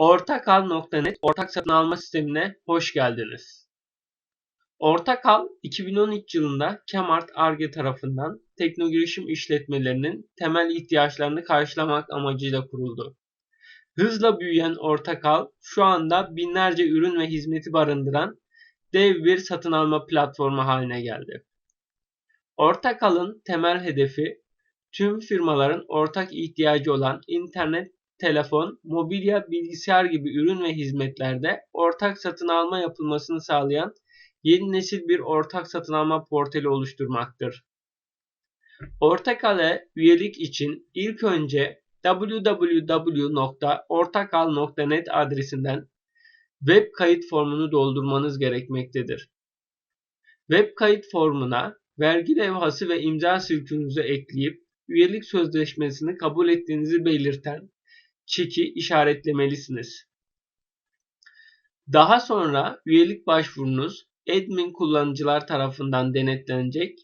Ortakal.net ortak satın alma sistemine hoş geldiniz. Ortakal 2013 yılında Kemart Arge tarafından teknogirişim işletmelerinin temel ihtiyaçlarını karşılamak amacıyla kuruldu. Hızla büyüyen Ortakal şu anda binlerce ürün ve hizmeti barındıran dev bir satın alma platformu haline geldi. Ortakal'ın temel hedefi tüm firmaların ortak ihtiyacı olan internet telefon, mobilya, bilgisayar gibi ürün ve hizmetlerde ortak satın alma yapılmasını sağlayan yeni nesil bir ortak satın alma portali oluşturmaktır. Ortakale üyelik için ilk önce www.ortakal.net adresinden web kayıt formunu doldurmanız gerekmektedir. Web kayıt formuna vergi levhası ve imza sürkünüzü ekleyip üyelik sözleşmesini kabul ettiğinizi belirten çeki işaretlemelisiniz. Daha sonra üyelik başvurunuz admin kullanıcılar tarafından denetlenecek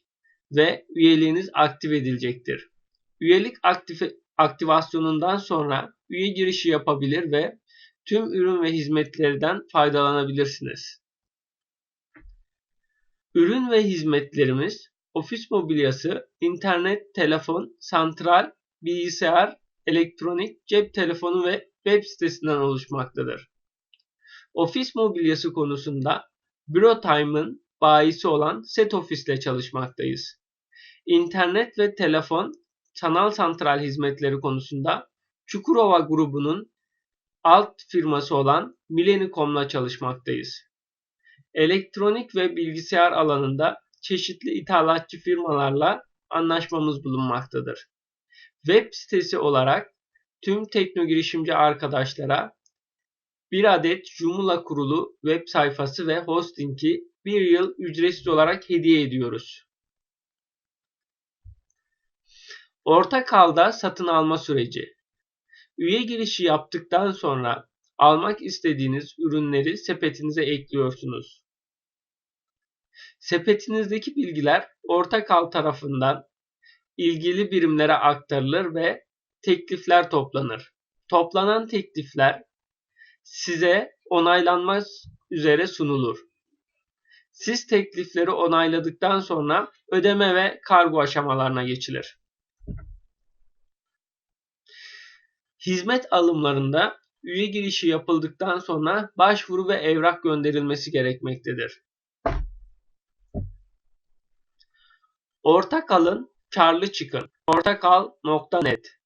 ve üyeliğiniz aktif edilecektir. Üyelik aktif aktivasyonundan sonra üye girişi yapabilir ve tüm ürün ve hizmetlerden faydalanabilirsiniz. Ürün ve hizmetlerimiz ofis mobilyası, internet, telefon, santral, bilgisayar, elektronik, cep telefonu ve web sitesinden oluşmaktadır. Ofis mobilyası konusunda BüroTime'ın bayisi olan Set Office ile çalışmaktayız. İnternet ve telefon sanal santral hizmetleri konusunda Çukurova grubunun alt firması olan Milenicom'la çalışmaktayız. Elektronik ve bilgisayar alanında çeşitli ithalatçı firmalarla anlaşmamız bulunmaktadır. Web sitesi olarak tüm tekno girişimci arkadaşlara bir adet Joomla kurulu web sayfası ve hosting'i bir yıl ücretsiz olarak hediye ediyoruz. Orta kalda satın alma süreci. Üye girişi yaptıktan sonra almak istediğiniz ürünleri sepetinize ekliyorsunuz. Sepetinizdeki bilgiler ortakal tarafından ilgili birimlere aktarılır ve teklifler toplanır. Toplanan teklifler size onaylanmaz üzere sunulur. Siz teklifleri onayladıktan sonra ödeme ve kargo aşamalarına geçilir. Hizmet alımlarında üye girişi yapıldıktan sonra başvuru ve evrak gönderilmesi gerekmektedir. Ortak alın, karlı çıkın. Portakal.net